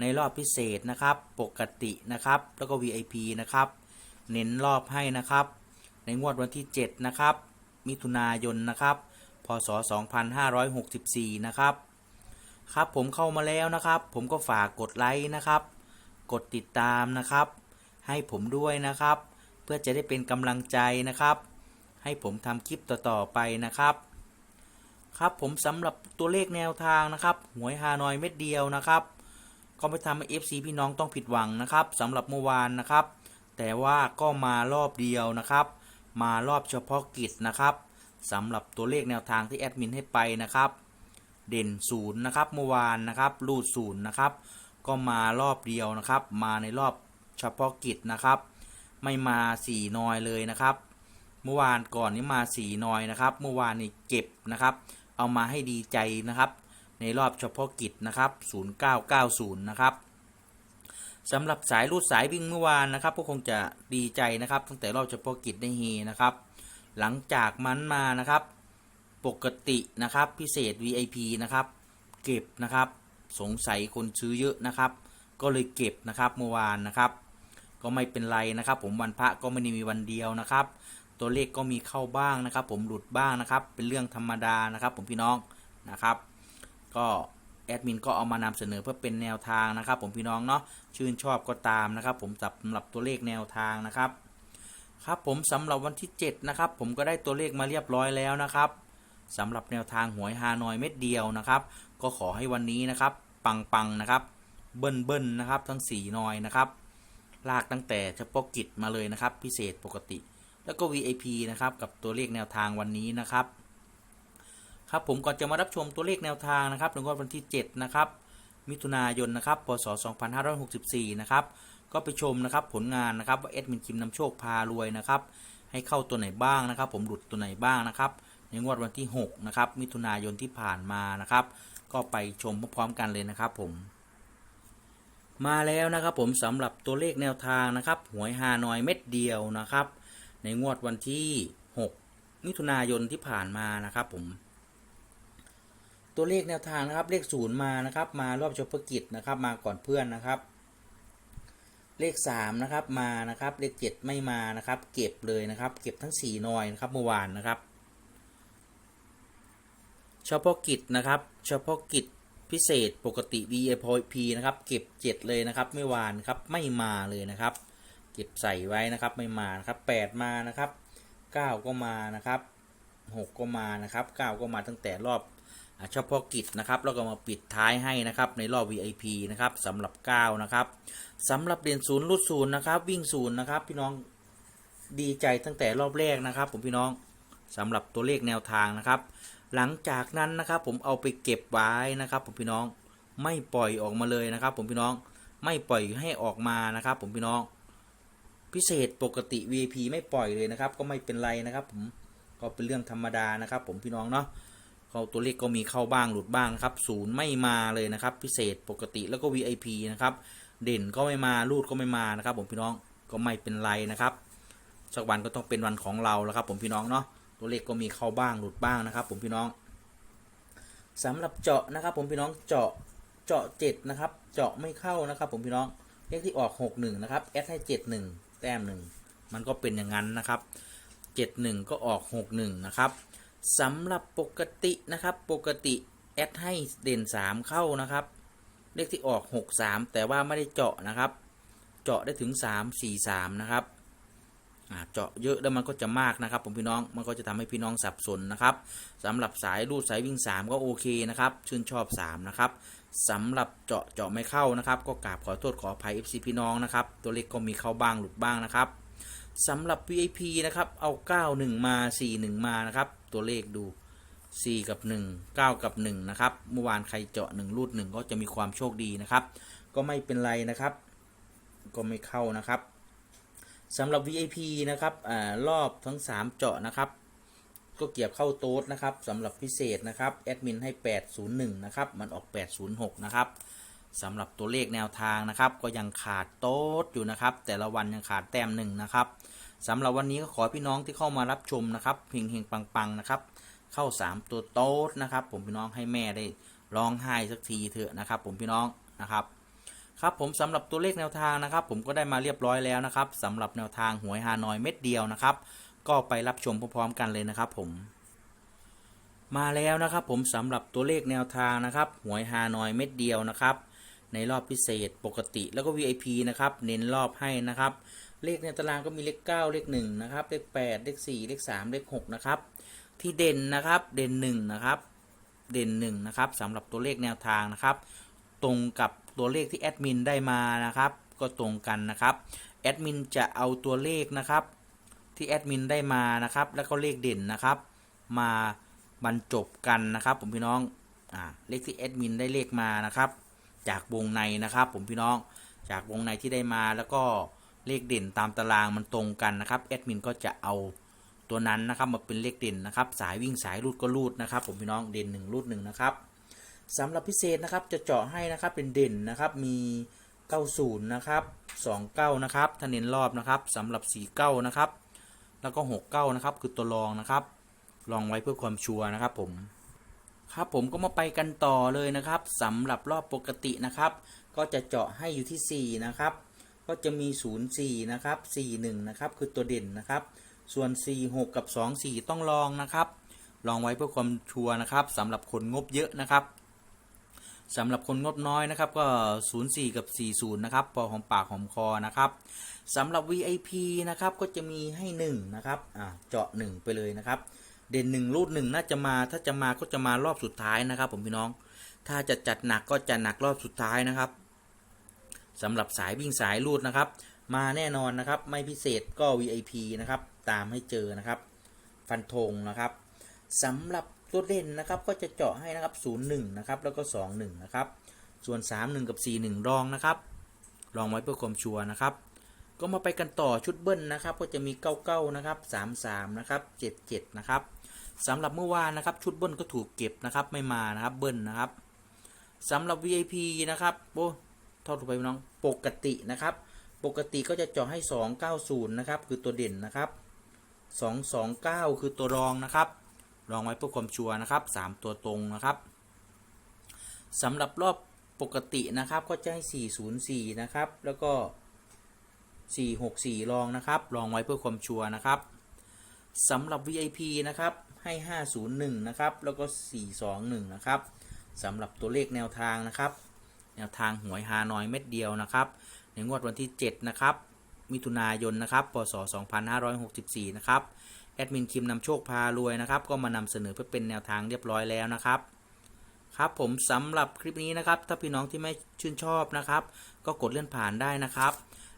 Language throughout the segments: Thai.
ในรอบพิเศษนะครับ ปกตินะครับ แล้วก็ VIP นะครับ เน้นรอบให้นะครับ ในงวดวันที่ 7 นะครับ มิถุนายนนะครับ พศ 2564 นะครับ ครับผมเข้ามาแล้วนะครับ ผมก็ฝากกดไลค์นะครับ กดติดตามนะครับ ให้ผมด้วยนะครับ เพื่อจะได้เป็นกำลังใจนะครับ ให้ผมทำคลิปต่อๆไปนะครับครับผมสำหรับตัวเลขแนวทางนะครับ หวยฮานอยเม็ดเดียวนะครับ ก็ไม่ทำให้ FC พี่น้องต้องผิดหวังนะครับสำหรับเมื่อวานนะครับ แต่ว่าก็มารอบเดียวนะครับ มารอบเฉพาะกิจนะครับสำหรับตัวเลขแนวทางที่แอดมินให้ไปนะครับ เด่นศูนย์นะครับเมื่อวานนะครับรูดศูนย์นะครับ ก็มารอบเดียวนะครับ มาในรอบเฉพาะกิจนะครับ ไม่มาสี่นอยเลยนะครับ เมื่อวานก่อนนี้มาสี่นอยนะครับ เมื่อวานนี้เก็บนะครับ เอามาให้ดีใจนะครับ ในรอบเฉพาะกิจนะครับ 0990 นะครับสำหรับสายรูดสายวิ่งเมื่อวานนะครับ พวกคงจะดีใจนะครับ ตั้งแต่รอบเฉพาะกิจได้เฮนะครับ หลังจากมันมานะครับ ปกตินะครับพิเศษ VIP นะครับ เก็บนะครับ สงสัยคนซื้อเยอะนะครับ ก็เลยเก็บนะครับเมื่อวานนะครับ ก็ไม่เป็นไรนะครับ ผมวันพระก็ไม่ได้มีวันเดียวนะครับ ตัวเลขก็มีเข้าบ้างนะครับ ผมหลุดบ้างนะครับ เป็นเรื่องธรรมดานะครับ ผมพี่น้องนะครับ ก็แอดมินก็เอามานำเสนอเพื่อเป็นแนวทางนะครับ ผมพี่น้องเนาะชื่นชอบก็ตามนะครับ ผมสำหรับตัวเลขแนวทางนะครับ ครับผมสำหรับวันที่ 7 นะครับ ผมก็ได้ตัวเลขมาเรียบร้อยแล้วนะครับสำหรับแนวทางหวยฮานอยเม็ดเดียวนะครับ ก็ขอให้วันนี้นะครับ ปังๆนะครับ เบิ้ลเบิ้ลนะครับ ทั้ง4นอยนะครับ ลากตั้งแต่เฉพาะกิจมาเลยนะครับ พิเศษปกติ แล้วก็ VIP นะครับกับตัวเลขแนวทางวันนี้นะครับ ครับผมก่อนจะมารับชมตัวเลขแนวทางนะครับในวันที่ 7 นะครับ มิถุนายนนะครับ พศ 2564 นะครับ ก็ไปชมนะครับผลงานนะครับว่าเอ็ดมินคิมนำโชคพารวยนะครับ ให้เข้าตัวไหนบ้างนะครับ ผมหลุดตัวไหนบ้างนะครับ ในงวดวันที่ 6 นะครับ มิถุนายนที่ผ่านมานะครับ ก็ไปชมพร้อมๆกันเลยนะครับผม มาแล้วนะครับผมสำหรับตัวเลขแนวทางนะครับ หวยฮานอยเม็ดเดียวนะครับ ในงวดวันที่ 6 มิถุนายนที่ผ่านมานะครับผม ตัวเลขแนวทางนะครับ เลขศูนย์มานะครับ มารอบเฉพาะกิจนะครับ มาก่อนเพื่อนนะครับ เลข3นะครับมานะครับ เลข 7 ไม่มานะครับ เก็บเลยนะครับ เก็บทั้ง4นอยนะครับเมื่อวานนะครับ เฉพาะกิจนะครับ เฉพาะกิจพิเศษปกติ VIP นะครับ เก็บ 7 เลยนะครับเมื่อวานครับไม่มาเลยนะครับ เก็บใส่ไว้นะครับไม่มานะครับ 8 มานะครับ 9 ก็มานะครับ 6 ก็มานะครับ 9 ก็มาตั้งแต่รอบ เฉพาะกิจนะครับแล้วก็มาปิดท้ายให้นะครับในรอบ VIP นะครับสำหรับ 9 นะครับสำหรับเด่นศูนย์รุดศูนย์นะครับ วิ่งศูนย์นะครับ พี่น้องดีใจตั้งแต่รอบแรกนะครับ ผมพี่น้องสำหรับตัวเลขแนวทางนะครับ หลังจากนั้นนะครับ ผมเอาไปเก็บไว้นะครับ ผมพี่น้องไม่ปล่อยออกมาเลยนะครับ ผมพี่น้องไม่ปล่อยให้ออกมานะครับ ผมพี่น้อง พิเศษปกติ VIP ไม่ปล่อยเลยนะครับ ก็ไม่เป็นไรนะครับ ผมก็เป็นเรื่องธรรมดานะครับ ผมพี่น้องเนาะ ขาตัวเลขก็มีเข้าบ้างหลุดบ้างนะครับศูนย์ไม่มาเลยนะครับ พิเศษปกติแล้วก็ VIP นะครับ เด่นก็ไม่มารูดก็ไม่มานะครับผมพี่น้องก็ไม่เป็นไรนะครับสักวันก็ต้องเป็นวันของเราแล้วครับผมพี่น้องเนาะตัวเลขก็มีเข้าบ้างหลุดบ้างนะครับ ผมพี่น้องสำหรับเจาะนะครับ ผมพี่น้องเจาะเจาะเจ็ดนะครับ เจาะไม่เข้านะครับ ผมพี่น้องเลขที่ออกหกหนึ่งนะครับแอดให้เจ็ดหนึ่งแต้มหนึ่งมันก็เป็นอย่างนั้นนะครับเจ็ดหนึ่งก็ออกหกหนึ่งนะครับ สำหรับปกตินะครับปกติแอดให้เด่นสามเข้านะครับ เลขที่ออก 6 3 แต่ว่าไม่ได้เจาะนะครับ เจาะได้ถึง 3 4 3 นะครับเจาะเยอะแล้วมันก็จะมากนะครับ ผมพี่น้องมันก็จะทำให้พี่น้องสับสนนะครับสำหรับสายรูดสายวิ่ง 3 ก็โอเคนะครับ ชื่นชอบ 3 นะครับสำหรับเจาะเจาะไม่เข้านะครับ ก็กราบขอโทษขออภัย FC พี่น้องนะครับ ตัวเลขก็มีเข้าบ้างหลุดบ้างนะครับ สำหรับ VIP นะครับ เอา 91 มา 41 มานะครับ ตัวเลขดู 4 กับ 1 9 กับ 1 นะครับ เมื่อวานใครเจาะ 1 รูด 1 ก็จะมีความโชคดีนะครับ ก็ไม่เป็นไรนะครับ ก็ไม่เข้านะครับสำหรับ VIP นะครับอ่ารอบทั้ง 3 เจาะนะครับ ก็เกี่ยวเข้าโต๊ดนะครับสำหรับพิเศษนะครับ แอดมินให้ 801 นะครับ มันออก 806 นะครับ สำหรับตัวเลขแนวทางนะครับ ก็ยังขาดโต๊ดอยู่นะครับ แต่ละวันยังขาดแต้มหนึ่งนะครับสำหรับวันนี้ก็ขอพี่น้องที่เข้ามารับชมนะครับเฮงเฮงปังๆนะครับ เข้า 3 ตัวโต๊ดนะครับ ผมพี่น้องให้แม่ได้ร้องไห้สักทีเถอะนะครับ ผมพี่น้องนะครับครับผมสำหรับตัวเลขแนวทางนะครับ ผมก็ได้มาเรียบร้อยแล้วนะครับสำหรับแนวทางหวยฮานอยเม็ดเดียวนะครับ ก็ไปรับชมพร้อมๆกันเลยนะครับ ผม มาแล้วนะครับ ผมสำหรับตัวเลขแนวทางนะครับ หวยฮานอยเม็ดเดียวนะครับ ในรอบพิเศษปกติแล้วก็ VIP นะครับ เน้นรอบให้นะครับ เลขในตารางก็มีเลข 9 เลข1นะครับ เลข 8 เลข 4 เลข 3 เลข 6 นะครับ ที่เด่นนะครับ เด่น1นะครับ เด่น1นะครับสำหรับตัวเลขแนวทางนะครับ ตรงกับตัวเลขที่แอดมินได้มานะครับ ก็ตรงกันนะครับ แอดมินจะเอาตัวเลขนะครับ ที่แอดมินได้มานะครับ แล้วก็เลขเด่นนะครับ มาบรรจบกันนะครับ ผมพี่น้อง อ่า เลขที่แอดมินได้เลขมานะครับ จากวงในนะครับผมพี่น้องจากวงในที่ได้มาแล้วก็เลขเด่นตามตารางมันตรงกันนะครับแอดมินก็จะเอาตัวนั้นนะครับมาเป็นเลขเด่นนะครับ สายวิ่งสายรูดก็รูดนะครับ ผมพี่น้องเด่นหนึ่งรูดหนึ่งนะครับสำหรับพิเศษนะครับจะเจาะให้นะครับเป็นเด่นนะครับมี 90 นะครับ 29 นะครับถ้าเน้นรอบนะครับสำหรับ 49 นะครับ แล้วก็ 69 นะครับคือตัวรองนะครับ ลองไว้เพื่อความชัวร์นะครับผม ครับผมก็มาไปกันต่อเลยนะครับสำหรับรอบปกตินะครับ ก็จะเจาะให้อยู่ที่ 4 นะครับ ก็จะมี 04 นะครับ 41 นะครับ คือตัวเด่นนะครับ ส่วน 46 กับ 24 ต้องลองนะครับ ลองไว้เพื่อความชัวร์นะครับสำหรับคนงบเยอะนะครับสำหรับคนงบน้อยนะครับก็ 04 กับ 40 นะครับ พอหอมปากหอมคอนะครับสำหรับ VIP นะครับก็จะมีให้ 1 นะครับ อ่าเจาะ 1 ไปเลยนะครับ เด่น1รูด1น่าจะมาถ้าจะมาก็จะมารอบสุดท้ายนะครับ ผมพี่น้อง ถ้าจะจัดหนักก็จะหนักรอบสุดท้ายนะครับสำหรับสายวิ่งสายรูดนะครับ มาแน่นอนนะครับ ไม่พิเศษก็ VIP นะครับ ตามให้เจอนะครับ ฟันธงนะครับสำหรับตัวเด่นนะครับก็จะเจาะให้นะครับ 01 นะครับ แล้วก็ 21 นะครับ ส่วน 31 กับ 41 รองนะครับลองไว้เพื่อความชัวร์นะครับ ก็มาไปกันต่อชุดเบิ้ลนะครับ ก็จะมี99นะครับ33นะครับ77นะครับสำหรับเมื่อวานนะครับชุดเบิ้ลก็ถูกเก็บนะครับไม่มานะครับเบิ้ลนะครับสำหรับ VIP นะครับโอ้ท่าถูกไปพี่น้องปกตินะครับ ปกติก็จะเจาะให้ 290 นะครับ คือตัวเด่นนะครับ 229 คือตัวรองนะครับลองไว้เพื่อความชัวร์นะครับ 3 ตัวตรงนะครับสำหรับรอบปกตินะครับก็จะให้ 404 นะครับ แล้วก็ 464 ลองนะครับ ลองไว้เพื่อความชัวร์นะครับสำหรับ VIP นะครับ ให้ 501 นะครับ แล้วก็ 421 นะครับสำหรับตัวเลขแนวทางนะครับ แนวทางหวยฮานอยเม็ดเดียวนะครับ ในงวดวันที่ 7 นะครับ มิถุนายน นะครับ พศ 2564 นะครับ แอดมินคิมนำโชคพารวยนะครับ ก็มานำเสนอเพื่อเป็นแนวทางเรียบร้อยแล้วนะครับครับผมสำหรับคลิปนี้นะครับ ถ้าพี่น้องที่ไม่ชื่นชอบนะครับ ก็กดเลื่อนผ่านได้นะครับ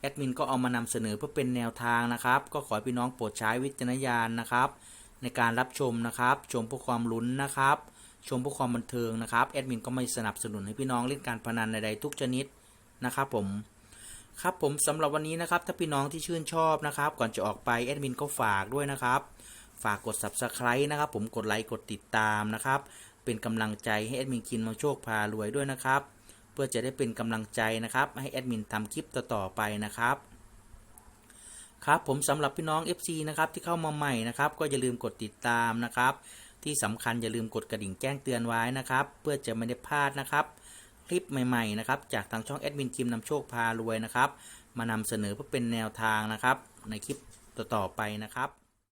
แอดมินก็เอามานำเสนอเพื่อเป็นแนวทางนะครับ ก็ขอให้พี่น้องโปรดใช้วิจารณญาณนะครับ ในการรับชมนะครับ ชมเพื่อความลุ้นนะครับ ชมเพื่อความบันเทิงนะครับแอดมินก็ไม่สนับสนุนให้พี่น้องเล่นการพนันใดๆทุกชนิดนะครับผมครับผมสำหรับวันนี้นะครับถ้าพี่น้องที่ชื่นชอบนะครับ ก่อนจะออกไปแอดมินก็ฝากด้วยนะครับ ฝากกด subscribe นะครับ ผมกดไลค์กดติดตามนะครับ เป็นกำลังใจให้แอดมินคินมาโชคพารวยด้วยนะครับ เพื่อจะได้เป็นกำลังใจนะครับ ให้แอดมินทำคลิปต่อๆไปนะครับครับผมสำหรับพี่น้อง FC นะครับที่เข้ามาใหม่นะครับก็อย่าลืมกดติดตามนะครับ ที่สำคัญอย่าลืมกดกระดิ่งแจ้งเตือนไว้นะครับ เพื่อจะไม่ได้พลาดนะครับ คลิปใหม่ๆนะครับจากทางช่องแอดมินคิมนำโชคพารวยนะครับ มานำเสนอเพื่อเป็นแนวทางนะครับ ในคลิปต่อๆไปนะครับ